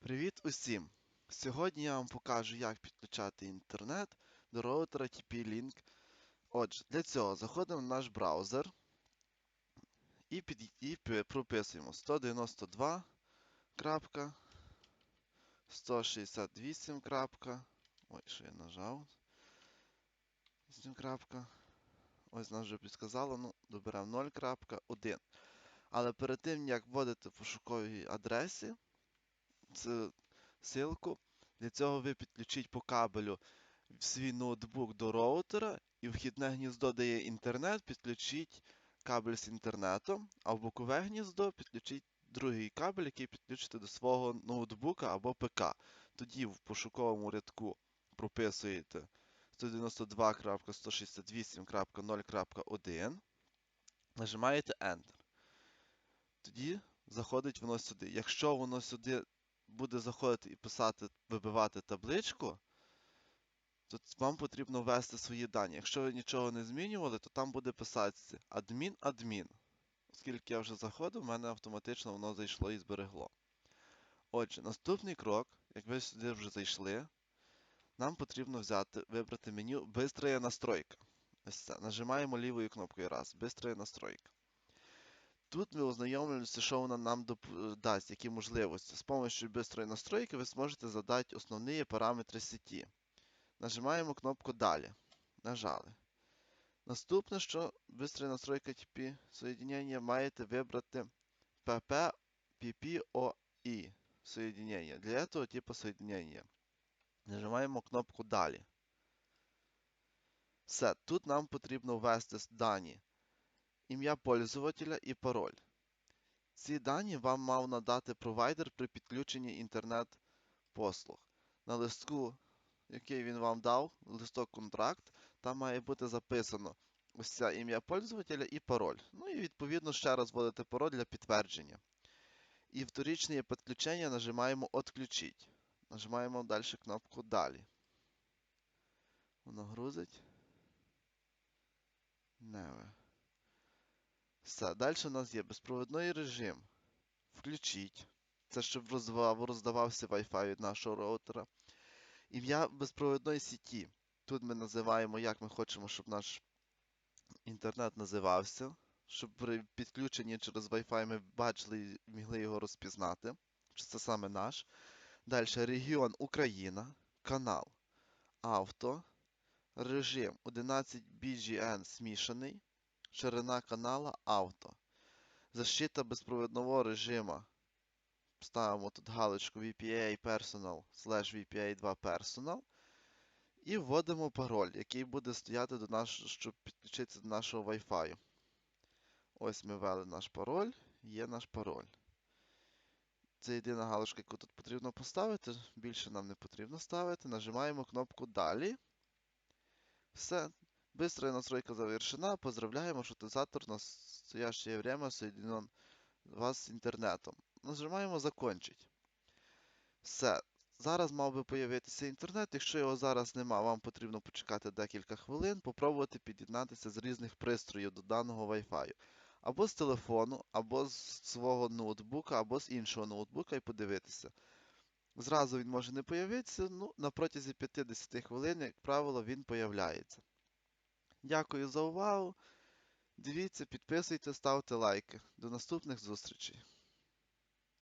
Привіт усім! Сьогодні я вам покажу, як підключати інтернет до роутера TP-Link. Отже, для цього заходимо в наш браузер і, під, і прописуємо 192. 168. Ой, що я нажав. 8. Ось нам вже підсказало, ну, доберемо 0.1. Але перед тим, як вводити в пошуковій адресі. Для цього ви підключіть по кабелю свій ноутбук до роутера і вхідне гніздо, де є інтернет, підключіть кабель з інтернетом, а в бокове гніздо підключіть другий кабель, який підключите до свого ноутбука або ПК. Тоді в пошуковому рядку прописуєте 192.168.0.1, нажимаєте Enter. Тоді заходить воно сюди. Якщо воно сюди буде заходити і писати, вибивати табличку, то вам потрібно ввести свої дані. Якщо ви нічого не змінювали, то там буде писатися адмін адмін. Оскільки я вже заходив, в мене автоматично воно зайшло і зберегло. Отже, наступний крок, як ви сюди вже зайшли, нам потрібно взяти, вибрати меню Бистрая настройка. Ось це. Нажимаємо лівою кнопкою раз. Бистрая настройка. Тут ми ознайомлюємося, що вона нам дасть, які можливості. З допомогою бистрої настройки ви зможете задати основні параметри сеті. Нажимаємо кнопку Далі. Нажали. Наступне, що бистра настройка TP соєдинення, маєте вибрати PP PPOI. Для цього типу соєдинення. Нажимаємо кнопку Далі. Все, тут нам потрібно ввести дані ім'я пользователя і пароль. Ці дані вам мав надати провайдер при підключенні інтернет-послуг. На листку, який він вам дав, листок контракт, там має бути записано ось це ім'я пользователя і пароль. Ну і відповідно ще раз вводите пароль для підтвердження. І вторичне підключення нажимаємо «Отключить». Нажимаємо далі кнопку Далі. Воно грузить. Неве. Все, далі у нас є безпровідний режим. Включіть. Це щоб розвав, роздавався Wi-Fi від нашого роутера. Ім'я безпровідної сіті. Тут ми називаємо, як ми хочемо, щоб наш інтернет називався. Щоб при підключенні через Wi-Fi ми бачили і могли його розпізнати. Що це саме наш. Далі регіон Україна, канал, авто, режим 11 BGN змішаний. Ширина канала авто. Защита безпровідного режиму. Ставимо тут галочку VPA Personal slash VPA 2 Personal. І вводимо пароль, який буде стояти до нашого, щоб підключитися до нашого Wi-Fi. Ось ми ввели наш пароль, є наш пароль. Це єдина галочка, яку тут потрібно поставити. Більше нам не потрібно ставити. Нажимаємо кнопку Далі. Все. Быстрая настройка завершена. Поздравляємо, шутизатор на настоящее время соединен вас з інтернетом. Нажимаємо Закончить. Все. Зараз мав би появитися інтернет. Якщо його зараз нема, вам потрібно почекати декілька хвилин, попробувати під'єднатися з різних пристроїв до даного Wi-Fi. Або з телефону, або з свого ноутбука, або з іншого ноутбука і подивитися. Зразу він може не появитися, ну, на протязі 50 хвилин, як правило, він появляється. Дякую за увагу. Дивіться, підписуйтесь, ставте лайки. До наступних зустрічей.